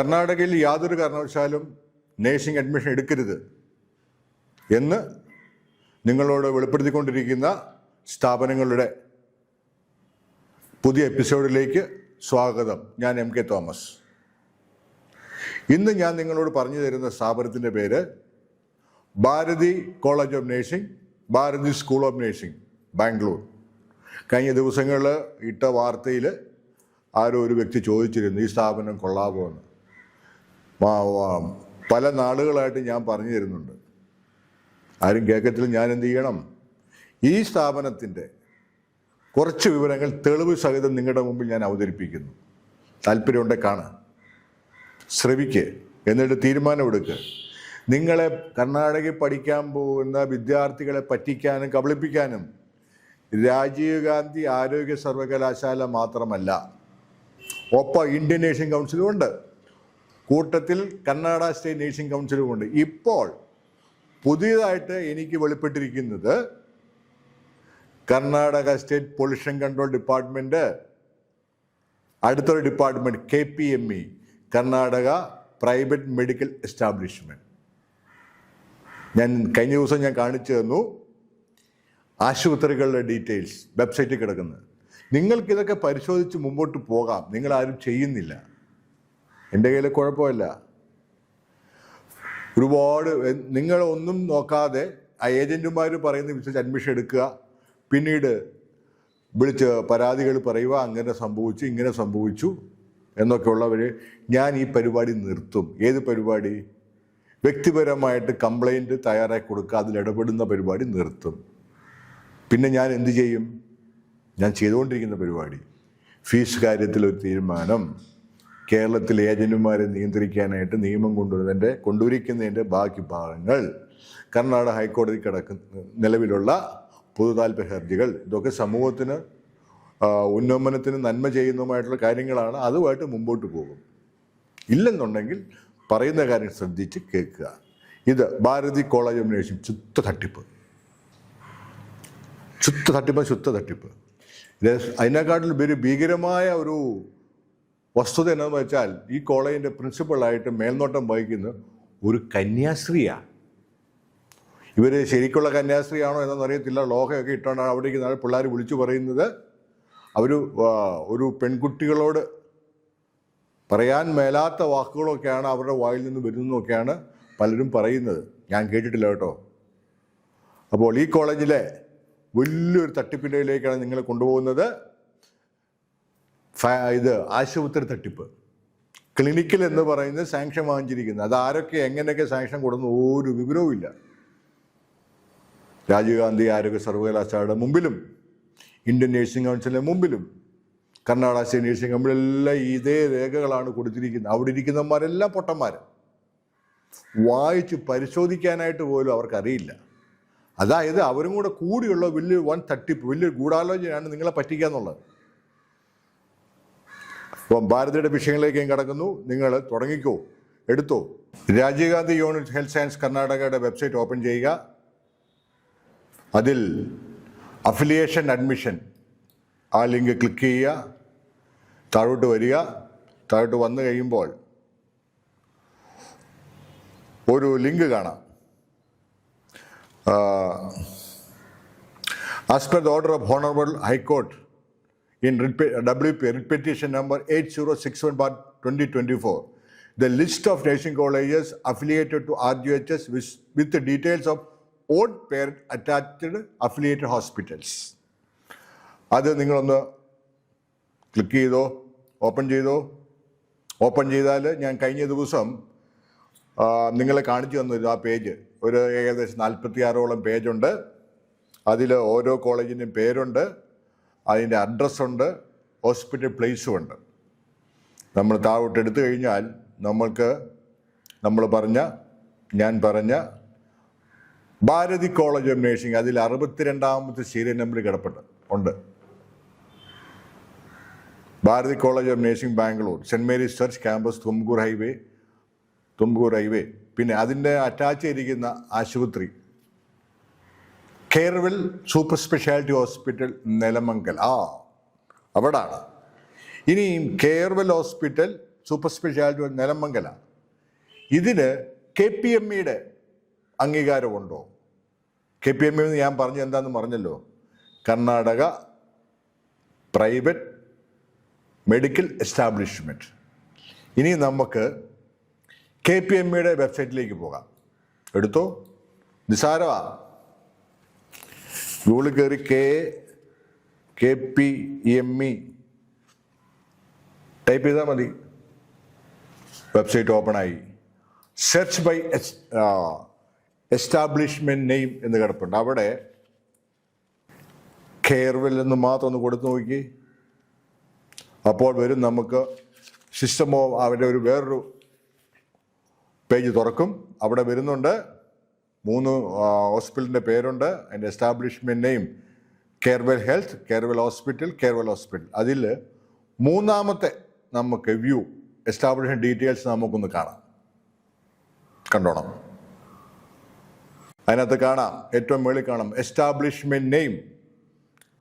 കർണാടകയിൽ യാതൊരു കാരണവശാലും നേഴ്സിംഗ് അഡ്മിഷൻ എടുക്കരുത് എന്ന് നിങ്ങളോട് വെളിപ്പെടുത്തിക്കൊണ്ടിരിക്കുന്ന സ്ഥാപനങ്ങളുടെ പുതിയ എപ്പിസോഡിലേക്ക് സ്വാഗതം. ഞാൻ എം കെ തോമസ്. ഇന്ന് ഞാൻ നിങ്ങളോട് പറഞ്ഞു തരുന്ന സ്ഥാപനത്തിന്റെ പേര് Bharati college of nursing Bharati school of nursing Bangalore. കഴിഞ്ഞ ദിവസങ്ങളിൽ ഇട്ട വാർത്തയിൽ ആരോ ഒരു വ്യക്തി ചോദിച്ചിരുന്നു ഈ സ്ഥാപനം കൊള്ളാമോ എന്ന്. പല നാളുകളായിട്ട് ഞാൻ പറഞ്ഞു തരുന്നുണ്ട്. ആരും കേൾക്കത്തിൽ ഞാൻ എന്ത് ചെയ്യണം? ഈ സ്ഥാപനത്തിന്റെ കുറച്ച് വിവരങ്ങൾ തെളിവ് സഹിതം നിങ്ങളുടെ മുമ്പിൽ ഞാൻ അവതരിപ്പിക്കുന്നു. താല്പര്യമുണ്ടെങ്കിൽ കാണ ശ്രവിക്ക് എന്നിട്ട് തീരുമാനമെടുക്ക്. നിങ്ങളെ കർണാടകയിൽ പഠിക്കാൻ പോകുന്ന വിദ്യാർത്ഥികളെ പറ്റിക്കാനും കബളിപ്പിക്കാനും രാജീവ് ഗാന്ധി ആരോഗ്യ സർവകലാശാല മാത്രമല്ല ഒപ്പം ഇന്ത്യൻ ഏഷ്യൻ കൗൺസിലും ഉണ്ട്. കൂട്ടത്തിൽ കർണാടക സ്റ്റേറ്റ് നേഴ്സിംഗ് കൗൺസിലും ഉണ്ട്. ഇപ്പോൾ പുതിയതായിട്ട് എനിക്ക് വെളിപ്പെട്ടിരിക്കുന്നത് Karnataka state pollution control department അടുത്തൊരു department K P M E Karnataka private medical establishment. ഞാൻ കഴിഞ്ഞ ദിവസം ഞാൻ കാണിച്ചു തന്നു ആശുപത്രികളുടെ ഡീറ്റെയിൽസ് വെബ്സൈറ്റിൽ കിടക്കുന്നത്. നിങ്ങൾക്കിതൊക്കെ പരിശോധിച്ച് മുമ്പോട്ട് പോകാം. നിങ്ങളാരും ചെയ്യുന്നില്ല. എന്റെ കയ്യിൽ കുഴപ്പമില്ല. ഒരുപാട് നിങ്ങൾ ഒന്നും നോക്കാതെ ആ ഏജന്റുമാർ പറയുന്ന വിശ്വസിച്ച് അഡ്മിഷൻ എടുക്കുക. പിന്നീട് വിളിച്ച് പരാതികൾ പറയുക അങ്ങനെ സംഭവിച്ചു ഇങ്ങനെ സംഭവിച്ചു എന്നൊക്കെയുള്ളവർ ഞാൻ ഈ പരിപാടി നിർത്തും. ഏത് പരിപാടി? വ്യക്തിപരമായിട്ട് കംപ്ലൈന്റ് തയ്യാറാക്കി കൊടുക്കുക അതിലിടപെടുന്ന പരിപാടി നിർത്തും. പിന്നെ ഞാൻ എന്ത് ചെയ്യും? ഞാൻ ചെയ്തുകൊണ്ടിരിക്കുന്ന പരിപാടി. ഫീസ് കാര്യത്തിൽ ഒരു തീരുമാനം. കേരളത്തിലെ ഏജന്റുമാരെ നിയന്ത്രിക്കാനായിട്ട് നിയമം കൊണ്ടുവരുന്നതിന്റെ കൊണ്ടുവരിക്കുന്നതിന്റെ ബാക്കി ഭാഗങ്ങൾ കർണാടക ഹൈക്കോടതി കിടക്കുന്ന നിലവിലുള്ള പൊതു താല്പര്യ ഹർജികൾ ഇതൊക്കെ സമൂഹത്തിന് ഉന്നമനത്തിന് നന്മ ചെയ്യുന്നതുമായിട്ടുള്ള കാര്യങ്ങളാണ്. അതുമായിട്ട് മുമ്പോട്ട് പോകും. ഇല്ലെന്നുണ്ടെങ്കിൽ പറയുന്ന കാര്യം ശ്രദ്ധിച്ച് കേൾക്കുക. ഇത് ഭാരതി കോളേജ് നേഴ്സിംഗ് ചുത്ത തട്ടിപ്പ്. ചുത്ത തട്ടിപ്പ് ശുദ്ധ തട്ടിപ്പ്. അതിനെക്കാട്ടിൽ ഭീകരമായ ഒരു വസ്തുത എന്നു വെച്ചാൽ ഈ കോളേജിന്റെ പ്രിൻസിപ്പളായിട്ട് മേൽനോട്ടം വഹിക്കുന്ന ഒരു കന്യാസ്ത്രീയാണ് ഇവർ ശരിക്കുള്ള കന്യാസ്ത്രീയാണോ എന്നൊന്നും അറിയത്തില്ല. ലോഹയൊക്കെ ഇട്ടാണ് അവിടെ ഇരിക്കുന്ന പിള്ളേർ വിളിച്ചു പറയുന്നത്. അവർ ഒരു പെൺകുട്ടികളോട് പറയാൻ മേലാത്ത വാക്കുകളൊക്കെയാണ് അവരുടെ വായിൽ നിന്ന് വരുന്നതൊക്കെയാണ് പലരും പറയുന്നത്. ഞാൻ കേട്ടിട്ടില്ല കേട്ടോ. അപ്പോൾ ഈ കോളേജിലെ വലിയൊരു തട്ടിപ്പിന്റെയിലേക്കാണ് നിങ്ങളെ കൊണ്ടുപോകുന്നത്. ഇത് ആശുപത്രി തട്ടിപ്പ്. ക്ലിനിക്കൽ എന്ന് പറയുന്നത് സാങ്ഷൻ വാങ്ങിച്ചിരിക്കുന്നത്. അത് ആരൊക്കെ എങ്ങനെയൊക്കെ സാങ്ഷൻ കൊടുക്കുന്ന ഒരു വിവരവും ഇല്ല. രാജീവ് ഗാന്ധി ആരോഗ്യ സർവകലാശാലയുടെ മുമ്പിലും ഇന്ത്യൻ നേഴ്സിംഗ് കൗൺസിലിന്റെ മുമ്പിലും കർണാടക സ്റ്റേറ്റ് നേഴ്സിംഗ് കമ്പനിയെല്ലാം ഇതേ രേഖകളാണ് കൊടുത്തിരിക്കുന്നത്. അവിടെ ഇരിക്കുന്നവന്മാരെല്ലാം പൊട്ടന്മാർ വായിച്ച് പരിശോധിക്കാനായിട്ട് പോലും അവർക്കറിയില്ല. അതായത് അവരും കൂടെ കൂടിയുള്ള വലിയൊരു വൻ തട്ടിപ്പ് വലിയൊരു ഗൂഢാലോചനയാണ് നിങ്ങളെ പറ്റിക്കുക എന്നുള്ളത് അപ്പം ഭാരതിയുടെ വിഷയങ്ങളിലേക്കും കടക്കുന്നു. നിങ്ങൾ തുടങ്ങിക്കോ. എടുത്തോ. Rajiv Gandhi unit health science കർണാടകയുടെ വെബ്സൈറ്റ് ഓപ്പൺ ചെയ്യുക. അതിൽ അഫിലിയേഷൻ അഡ്മിഷൻ. ആ ലിങ്ക് ക്ലിക്ക് ചെയ്യുക. താഴോട്ട് വരിക. താഴോട്ട് വന്നു കഴിയുമ്പോൾ ഒരു ലിങ്ക് കാണാം. As per the order of honourable high court in WP repetition petition number 8061 bar 2024 the list of nursing colleges affiliated to RGHS with, with the details of own parent attached affiliated hospitals അത് നിങ്ങളൊന്ന് click ചെയ്തോ open ചെയ്തോ open ചെയ്താൽ ഞാൻ കഴിഞ്ഞ ദിവസം നിങ്ങളെ കാണിച്ചു തന്നു ആ പേജ് ഒരു ഏകദേശം നാൽപ്പത്തി ആറോളം പേജുണ്ട് അതിൽ ഓരോ കോളേജിന്റെയും പേരുണ്ട് അതിന്റെ അഡ്രസ്സുണ്ട് ഹോസ്പിറ്റൽ പ്ലേസും ഉണ്ട് നമ്മൾ താഴോട്ട് എടുത്തു കഴിഞ്ഞാൽ നമ്മൾക്ക് നമ്മൾ പറഞ്ഞ ഞാൻ പറഞ്ഞ ഭാരതി കോളേജ് ഓഫ് നേഴ്സിംഗ് അതിൽ അറുപത്തിരണ്ടാമത്തെ സീരിയൽ നമ്പർ കിടപ്പുണ്ട് ഉണ്ട്. Bharati college of nursing Bangalore saint Mary's church campus Tumkur highway Tumkur highway. പിന്നെ അതിന്റെ അറ്റാച്ച് ചെയ്തിരിക്കുന്ന ആശുപത്രി Carewell super speciality hospital Nelamangala ആ അവിടാണ്. ഇനിയും Carewell hospital super speciality Nelamangala. ഇതിന് കെ പി എം ഇയുടെ അംഗീകാരമുണ്ടോ? കെ പി എം ഇ ഞാൻ പറഞ്ഞു എന്താണെന്ന് പറഞ്ഞല്ലോ? കർണാടക പ്രൈവറ്റ് മെഡിക്കൽ എസ്റ്റാബ്ലിഷ്മെന്റ് ഇനി നമുക്ക് കെ പി എം ഇയുടെ വെബ്സൈറ്റിലേക്ക് പോകാം. എടുത്തോ? നിസാരമാ ഗൂഗിളിൽ കയറി K K P M E. Type ചെയ്താൽ മതി. വെബ്സൈറ്റ് ഓപ്പണായി search by S establishment name എന്ന് കിടപ്പുണ്ട്. അവിടെ കെയർവെൽ എന്ന് മാത്രം ഒന്ന് കൊടുത്തു നോക്കി. അപ്പോൾ വരും നമുക്ക് സിസ്റ്റമോ അവരുടെ ഒരു വേറൊരു പേജ് തുറക്കും. അവിടെ വരുന്നുണ്ട് മൂന്ന് ഹോസ്പിറ്റലിന്റെ പേരുണ്ട്. അതിന്റെ establishment name Carewell health Carewell hospital Carewell hospital അതിൽ മൂന്നാമത്തെ നമുക്ക് വ്യൂ എസ്റ്റാബ്ലിഷ്മെന്റ് ഡീറ്റെയിൽസ് നമുക്കൊന്ന് കാണാം. കണ്ടോണം. അതിനകത്ത് കാണാം. ഏറ്റവും മേളിൽ കാണാം. Establishment name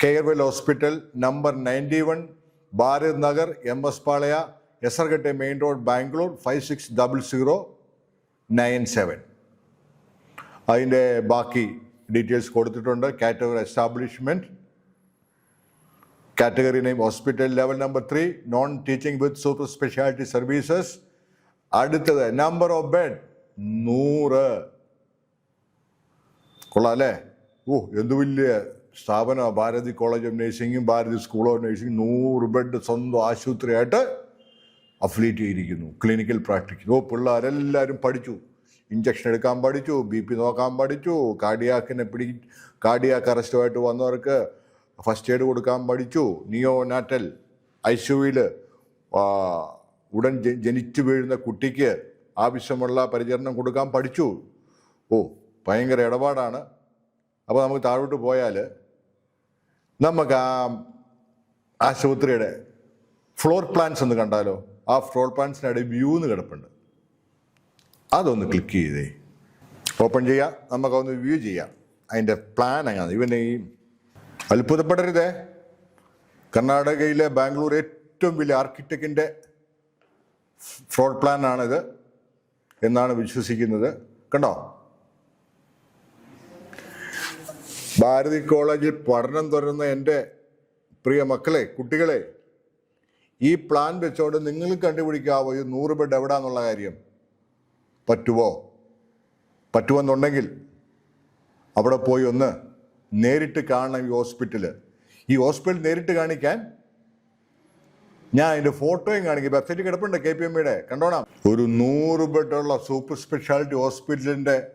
Carewell hospital number ninety one Bharat Nagar M S Palya Hesaraghatta main road Bangalore five six double zero nine seven അതിന്റെ ബാക്കി ഡീറ്റെയിൽസ് കൊടുത്തിട്ടുണ്ട്. Category establishment category name hospital level number three non teaching with super speciality services അടുത്തത് number of bed നൂറ്. കൊള്ളാം അല്ലേ? ഓ എന്ത് വലിയ സ്ഥാപനം ഭാരതി കോളേജ് ഓഫ് നഴ്സിംഗും ഭാരതി സ്കൂൾ ഓഫ് നഴ്സിംഗ് നൂറ് ബെഡ് സ്വന്തം ആശുപത്രിയായിട്ട് അഫിലിയേറ്റ് ചെയ്തിരിക്കുന്നു. ക്ലിനിക്കൽ പ്രാക്ടീസ് ഓ പിള്ളേരെല്ലാവരും പഠിച്ചു. ഇഞ്ചക്ഷൻ എടുക്കാൻ പഠിച്ചു ബി പി നോക്കാൻ പഠിച്ചു കാർഡിയാക്കിനെ പിടി കാർഡിയാക്ക് അറസ്റ്റുമായിട്ട് വന്നവർക്ക് ഫസ്റ്റ് എയ്ഡ് കൊടുക്കാൻ പഠിച്ചു. നിയോ നാറ്റൽ ഐ സിയുവിൽ ഉടൻ ജനിച്ചു വീഴുന്ന കുട്ടിക്ക് ആവശ്യമുള്ള പരിചരണം കൊടുക്കാൻ പഠിച്ചു. ഓ ഭയങ്കര ഇടപാടാണ്. അപ്പോൾ നമുക്ക് താഴോട്ട് പോയാൽ നമുക്ക് ആ ആശുപത്രിയുടെ ഫ്ലോർ പ്ലാൻസ് ഒന്ന് കണ്ടാലോ? ആ ഫ്ലോർ പ്ലാൻസിനടി വ്യൂ എന്ന് കിടപ്പുണ്ട്. അതൊന്ന് ക്ലിക്ക് ചെയ്തേ. ഓപ്പൺ ചെയ്യാം നമുക്കൊന്ന് വ്യൂ ചെയ്യാം. അതിന്റെ പ്ലാൻ അങ്ങനെ ഇവന്റെ ഈ അത്ഭുതപ്പെടരുതേ. കർണാടകയിലെ ബാംഗ്ലൂർ ഏറ്റവും വലിയ ആർക്കിടെക്റ്റിന്റെ ഫ്ലോർ പ്ലാനാണിത് എന്നാണ് വിശ്വസിക്കുന്നത്. കണ്ടോ? ഭാരതി കോളേജിൽ പഠനം തുടരുന്ന എന്റെ പ്രിയ മക്കളെ കുട്ടികളെ ഈ പ്ലാൻ വെച്ചോണ്ട് നിങ്ങൾ കണ്ടുപിടിക്കാവോ? ഈ നൂറ് ബെഡ് എവിടാന്നുള്ള കാര്യം. പറ്റുമോ പറ്റുമെന്നുണ്ടെങ്കിൽ അവിടെ പോയി ഒന്ന് നേരിട്ട് കാണണം ഈ ഹോസ്പിറ്റൽ. ഈ ഹോസ്പിറ്റൽ നേരിട്ട് കാണിക്കാൻ ഞാൻ അതിന്റെ ഫോട്ടോയും കാണിക്കും. വെബ്സൈറ്റ് കിടപ്പുണ്ട് കെ പി എം ഇയുടെ. കണ്ടോണം? ഒരു നൂറ് ബെഡുള്ള സൂപ്പർ സ്പെഷ്യാലിറ്റി ഹോസ്പിറ്റലിന്റെ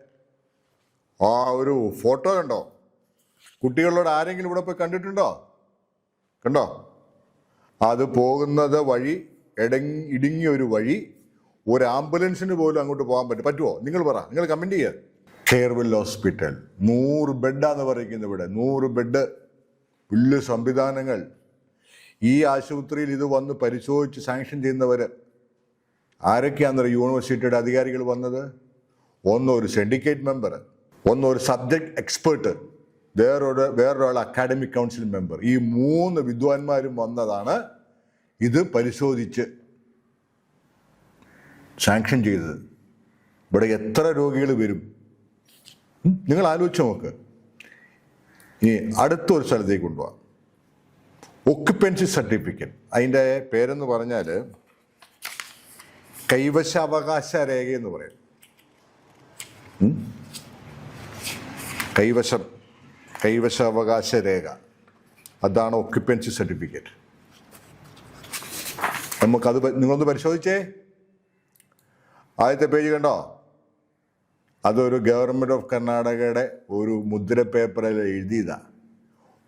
ആ ഒരു ഫോട്ടോ കണ്ടോ? കുട്ടികളോട് ആരെങ്കിലും ഇവിടെ പോയി കണ്ടിട്ടുണ്ടോ? കണ്ടോ? അത് പോകുന്നത് വഴി ഇടങ്ങി ഇടുങ്ങിയ ഒരു വഴി ഒരു ആംബുലൻസിന് പോലും അങ്ങോട്ട് പോകാൻ പറ്റും പറ്റുമോ നിങ്ങൾ പറ. നിങ്ങൾ കമന്റ് ചെയ്യുക കെയർവെൽ ഹോസ്പിറ്റൽ നൂറ് ബെഡാന്ന് പറയുന്നത് ഇവിടെ. നൂറ് ബെഡ്. വലിയ സംവിധാനങ്ങൾ. ഈ ആശുപത്രിയിൽ ഇത് വന്ന് പരിശോധിച്ച് സാങ്ഷൻ ചെയ്യുന്നവർ ആരൊക്കെയാണ് യൂണിവേഴ്സിറ്റിയുടെ അധികാരികൾ വന്നത്? ഒന്നൊരു സെൻഡിക്കേറ്റ് മെമ്പർ ഒന്നൊരു സബ്ജക്ട് എക്സ്പേർട്ട് വേറൊരു വേറൊരാൾ അക്കാഡമിക് കൗൺസിൽ മെമ്പർ ഈ മൂന്ന് വിദ്വാൻമാരും വന്നതാണ് ഇത് പരിശോധിച്ച് സാങ്ഷൻ ചെയ്തത്. ഇവിടെ എത്ര രോഗികൾ വരും? നിങ്ങൾ ആലോചിച്ച് നോക്ക്. ഇനി അടുത്തൊരു സ്ഥലത്തേക്ക് കൊണ്ടുപോകാം ഒക്യുപ്പൻസി സർട്ടിഫിക്കറ്റ് അതിന്റെ പേരെന്ന് പറഞ്ഞാൽ കൈവശാവകാശ രേഖ എന്ന് പറയും. കൈവശ കൈവശം കൈവശാവകാശ രേഖ. അതാണ് ഒക്യുപ്പൻസി സർട്ടിഫിക്കറ്റ് നമുക്കത് നിങ്ങളൊന്ന് പരിശോധിച്ചേ? ആദ്യത്തെ പേജ് കണ്ടോ? അതൊരു ഗവൺമെന്റ് ഓഫ് കർണാടകയുടെ ഒരു മുദ്ര പേപ്പറിൽ എഴുതിയതാ.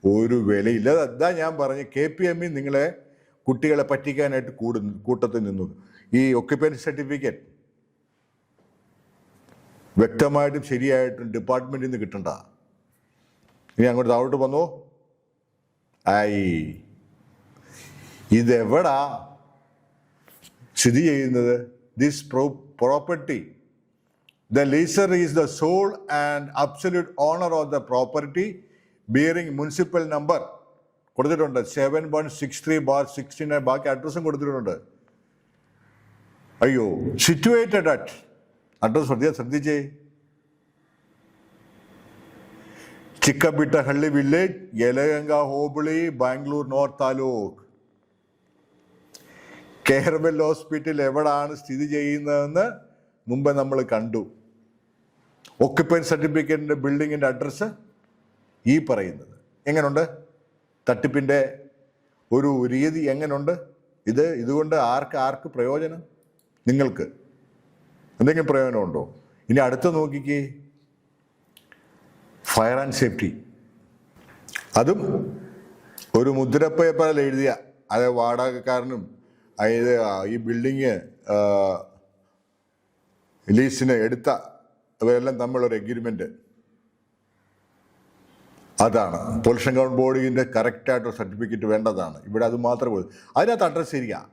ഒരു വിലയില്ല. അതാ ഞാൻ പറഞ്ഞ് കെ പി എം നിങ്ങളെ കുട്ടികളെ പറ്റിക്കാനായിട്ട് കൂടു കൂട്ടത്തിൽ നിന്നു. ഈ ഒക്യുപ്പൻസ് സർട്ടിഫിക്കറ്റ് വ്യക്തമായിട്ടും ശരിയായിട്ടും ഡിപ്പാർട്ട്മെന്റിൽ നിന്ന് കിട്ടണ്ട. ഇനി അങ്ങോട്ട് താഴോട്ട് വന്നോ. ഐ. ഇതെവിടാ? സ്ഥിതി ചെയ്യുന്നത്? This property the lessor is the sole and absolute owner of the property bearing municipal number കൊടുത്തിട്ടുണ്ട്. Seven one six three bar sixty nine ബാക്കി അഡ്രസ്സും കൊടുത്തിട്ടുണ്ട്. അയ്യോ സിറ്റുവേറ്റഡ് അറ്റ് അഡ്രസ് ശ്രദ്ധിച്ച ശ്രദ്ധിച്ചേ. Chikkabettahalli village Yelahanka hobli Bangalore north taluk. Carewell hospital എവിടാണ് സ്ഥിതി ചെയ്യുന്നതെന്ന് മുമ്പ് നമ്മൾ കണ്ടു. ഒക്യുപ്പൻസ് സർട്ടിഫിക്കറ്റിന്റെ ബിൽഡിങ്ങിന്റെ അഡ്രസ്സ് ഈ പറയുന്നത്. എങ്ങനെയുണ്ട് തട്ടിപ്പിന്റെ ഒരു രീതി എങ്ങനെയുണ്ട് ഇത് ഇതുകൊണ്ട് ആർക്ക് ആർക്ക് പ്രയോജനം? നിങ്ങൾക്ക്. എന്തെങ്കിലും പ്രയോജനമുണ്ടോ? ഇനി അടുത്ത് നോക്കിക്കേ. ഫയർ ആൻഡ് സേഫ്റ്റി അതും ഒരു മുദ്രപ്പേപ്പറിൽ എഴുതിയ അതായത് വാടകക്കാരനും അതായത് ഈ ബിൽഡിങ് ലീസിന് എടുത്ത ഇവരെല്ലാം തമ്മിലൊരു എഗ്രിമെന്റ് അതാണ്. പൊല്യൂഷൻ കൗണ്ട് ബോർഡിന്റെ കറക്റ്റായിട്ട് സർട്ടിഫിക്കറ്റ് വേണ്ടതാണ്. ഇവിടെ അത് മാത്രമേ അതിനകത്ത് അഡ്രസ്സ് ശരിയാ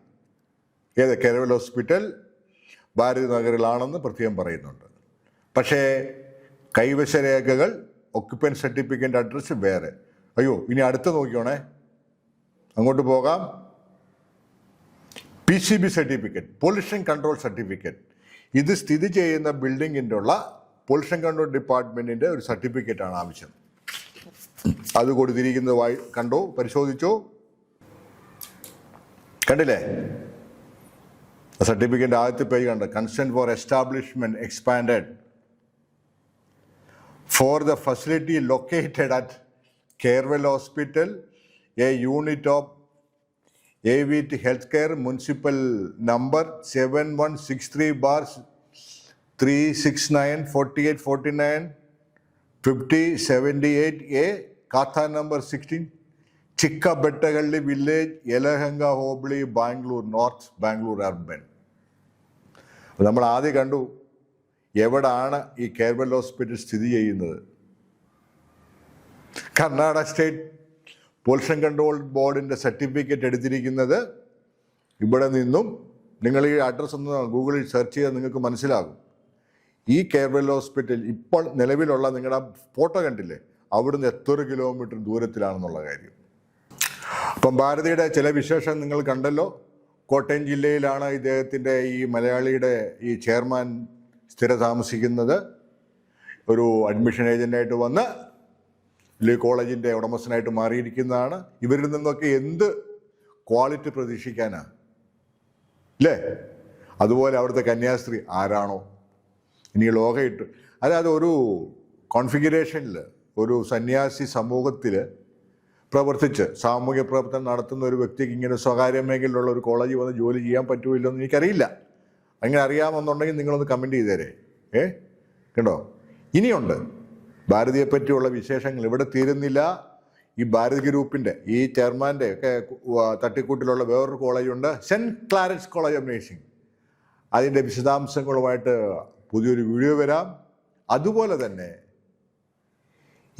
ഏത്? കേരവൽ ഹോസ്പിറ്റൽ ഭാരതി നഗറിലാണെന്ന് പ്രത്യേകം പറയുന്നുണ്ട്. പക്ഷേ കൈവശ രേഖകൾ ഒക്യുപ്പൻസ് സർട്ടിഫിക്കറ്റ് അഡ്രസ്സ് വേറെ. അയ്യോ ഇനി അടുത്ത് നോക്കിയോണേ അങ്ങോട്ട് പോകാം. P C B certificate pollution control certificate. ഇത് സ്ഥിതി ചെയ്യുന്ന ബിൽഡിങ്ങിന്റെ ഉള്ള പൊല്യൂഷൻ കൺട്രോൾ ഡിപ്പാർട്ട്മെന്റിന്റെ ഒരു സർട്ടിഫിക്കറ്റാണ് ആവശ്യം. അത് കൊടുത്തിരിക്കുന്നത് വായി കണ്ടോ? പരിശോധിച്ചോ? കണ്ടില്ലേ? സർട്ടിഫിക്കറ്റ് ആദ്യത്തെ പേജ് കണ്ട്? Consent for establishment expanded. For the facility located at Carewell hospital a unit of the health care municipal number seven one six three bar three six nine forty eight forty nine fifty seventy eight A khata number sixteen Chikkabettahalli village Yelahanka hobli Bangalore north Bangalore urban നമ്മൾ ആദ്യം കണ്ടു എവിടാണ് ഈ Carewell hospital സ്ഥിതി ചെയ്യുന്നത്. Karnataka state pollution control ബോർഡിന്റെ certificate എടുത്തിരിക്കുന്നത് ഇവിടെ നിന്നും നിങ്ങൾ ഈ അഡ്രസ്സ് ഒന്ന് ഗൂഗിളിൽ സെർച്ച് ചെയ്താൽ നിങ്ങൾക്ക് മനസ്സിലാകും. ഈ കേരള ഹോസ്പിറ്റൽ ഇപ്പോൾ നിലവിലുള്ള നിങ്ങളുടെ ഫോട്ടോ കണ്ടില്ലേ? അവിടുന്ന് എത്ര കിലോമീറ്റർ ദൂരത്തിലാണെന്നുള്ള കാര്യം. അപ്പം ഭാരതിയുടെ ചില വിശേഷം നിങ്ങൾ കണ്ടല്ലോ. കോട്ടയം ജില്ലയിലാണ് ഇദ്ദേഹത്തിന്റെ ഈ മലയാളിയുടെ ഈ ചെയർമാൻ സ്ഥിര താമസിക്കുന്നത് ഒരു അഡ്മിഷൻ ഏജന്റായിട്ട് വന്ന് കോളേജിന്റെ ഉടമസ്ഥനായിട്ട് മാറിയിരിക്കുന്നതാണ്. ഇവരിൽ നിന്നൊക്കെ എന്ത് ക്വാളിറ്റി പ്രതീക്ഷിക്കാനാണ് അല്ലേ അതുപോലെ അവിടുത്തെ കന്യാസ്ത്രീ ആരാണോ? ഇനി ലോകയിട്ട്. അതായത് ഒരു കോൺഫിഗറേഷനിൽ ഒരു സന്യാസി സമൂഹത്തിൽ പ്രവർത്തിച്ച് സാമൂഹ്യ പ്രവർത്തനം നടത്തുന്ന ഒരു വ്യക്തിക്ക് ഇങ്ങനെ സ്വകാര്യ മേഖലയിലുള്ള ഒരു കോളേജിൽ വന്ന് ജോലി ചെയ്യാൻ പറ്റുമോ എന്ന് എനിക്കറിയില്ല. അങ്ങനെ അറിയാമെന്നുണ്ടെങ്കിൽ നിങ്ങളൊന്ന് കമന്റ് ചെയ്തേരെ. ഏ? കണ്ടോ? ഇനിയുണ്ട്. ഭാരതിയെ പറ്റിയുള്ള വിശേഷങ്ങൾ ഇവിടെ തീരുന്നില്ല. ഈ ഭാരത് ഗ്രൂപ്പിന്റെ ഈ ചെയർമാന്റെ ഒക്കെ തട്ടിക്കൂട്ടിലുള്ള വേറൊരു കോളേജുണ്ട് saint Clarence college of nursing. അതിന്റെ വിശദാംശങ്ങളുമായിട്ട് പുതിയൊരു വീഡിയോ വരാം. അതുപോലെ തന്നെ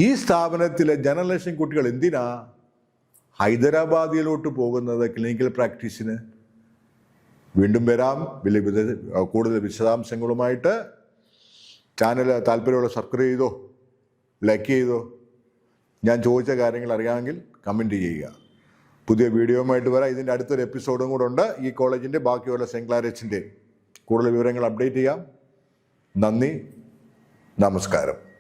ഈ സ്ഥാപനത്തിലെ ജനറേഷൻ കുട്ടികൾ എന്തിനാ ഹൈദരാബാദിലോട്ട് പോകുന്നത് ക്ലിനിക്കൽ പ്രാക്ടീസിന് വീണ്ടും വരാം. വലിയ കൂടുതൽ വിശദാംശങ്ങളുമായിട്ട് ചാനൽ താല്പര്യമുള്ള സബ്സ്ക്രൈബ് ചെയ്തോ? ലൈക്ക് ചെയ്തോ. ഞാൻ ചോദിച്ച കാര്യങ്ങൾ അറിയാമെങ്കിൽ കമന്റ് ചെയ്യുക. പുതിയ വീഡിയോയുമായിട്ട് വരാം. ഇതിന്റെ അടുത്തൊരു എപ്പിസോഡും കൂടെ ഉണ്ട്. ഈ കോളേജിന്റെ ബാക്കിയുള്ള സെന്റ് കൂടുതൽ വിവരങ്ങൾ അപ്ഡേറ്റ് ചെയ്യാം. നന്ദി. നമസ്കാരം.